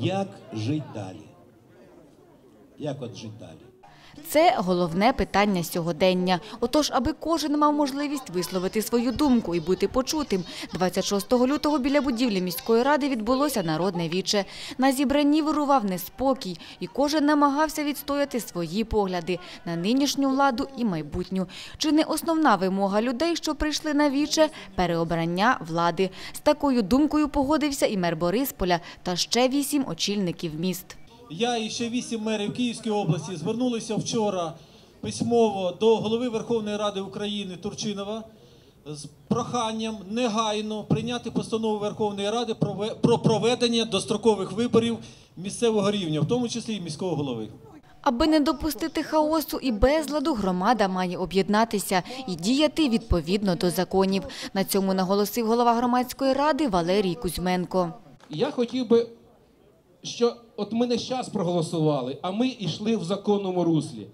Як жити далі? Як от жити далі? Це головне питання сьогодення. Отож, аби кожен мав можливість висловити свою думку і бути почутим. 26 лютого біля будівлі міської ради відбулося народне віче. На зібранні вирував неспокій, і кожен намагався відстояти свої погляди на нинішню владу і майбутню. Чи не основна вимога людей, що прийшли на віче – переобрання влади? З такою думкою погодився і мер Борисполя та ще вісім очільників міст. Я і ще вісім мерів Київської області звернулися вчора письмово до голови Верховної Ради України Турчинова з проханням негайно прийняти постанову Верховної Ради про проведення дострокових виборів місцевого рівня, в тому числі і міського голови. Аби не допустити хаосу і безладу, громада має об'єднатися і діяти відповідно до законів. На цьому наголосив голова громадської ради Валерій Кузьменко. Я хотів би, що от ми не час проголосували, а ми йшли в законному руслі.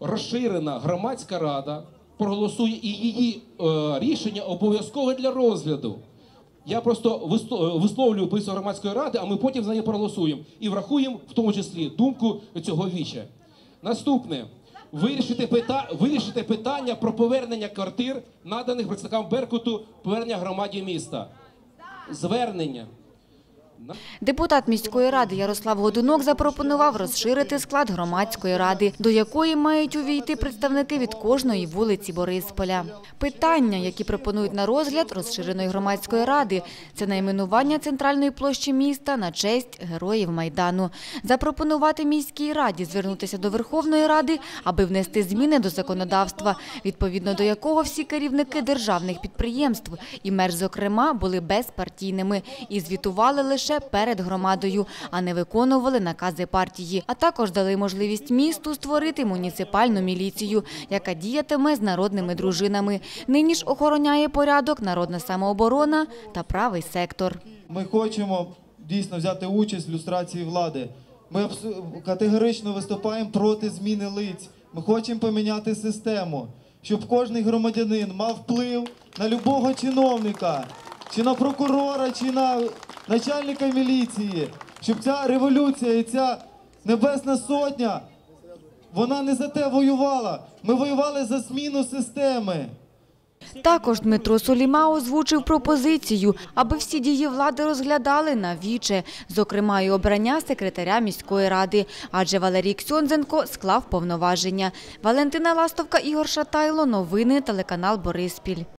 Розширена громадська рада проголосує і її е, рішення обов'язкове для розгляду. Я просто е, висловлюю позицію громадської ради, а ми потім за неї проголосуємо і врахуємо в тому числі думку цього віча. Наступне. Вирішити, пита... вирішити питання про повернення квартир, наданих представникам Беркуту, повернення громаді міста. Звернення. Депутат міської ради Ярослав Годунок запропонував розширити склад громадської ради, до якої мають увійти представники від кожної вулиці Борисполя. Питання, які пропонують на розгляд розширеної громадської ради, це найменування центральної площі міста на честь героїв Майдану. Запропонувати міській раді звернутися до Верховної Ради, аби внести зміни до законодавства, відповідно до якого всі керівники державних підприємств і мер, зокрема, були безпартійними і звітували лише перед громадою, а не виконували накази партії. А також дали можливість місту створити муніципальну міліцію, яка діятиме з народними дружинами. Нині ж охороняє порядок народна самооборона та правий сектор. Ми хочемо дійсно взяти участь в люстрації влади. Ми категорично виступаємо проти зміни лиць. Ми хочемо поміняти систему, щоб кожен громадянин мав вплив на любого чиновника, чи на прокурора, чи на начальника міліції, щоб ця революція і ця небесна сотня, вона не за те воювала. Ми воювали за зміну системи. Також Дмитро Соліма озвучив пропозицію, аби всі дії влади розглядали на віче, зокрема і обрання секретаря міської ради, адже Валерій Ксьонзенко склав повноваження. Валентина Ластовка, Ігор Шатайло, новини, телеканал Бориспіль.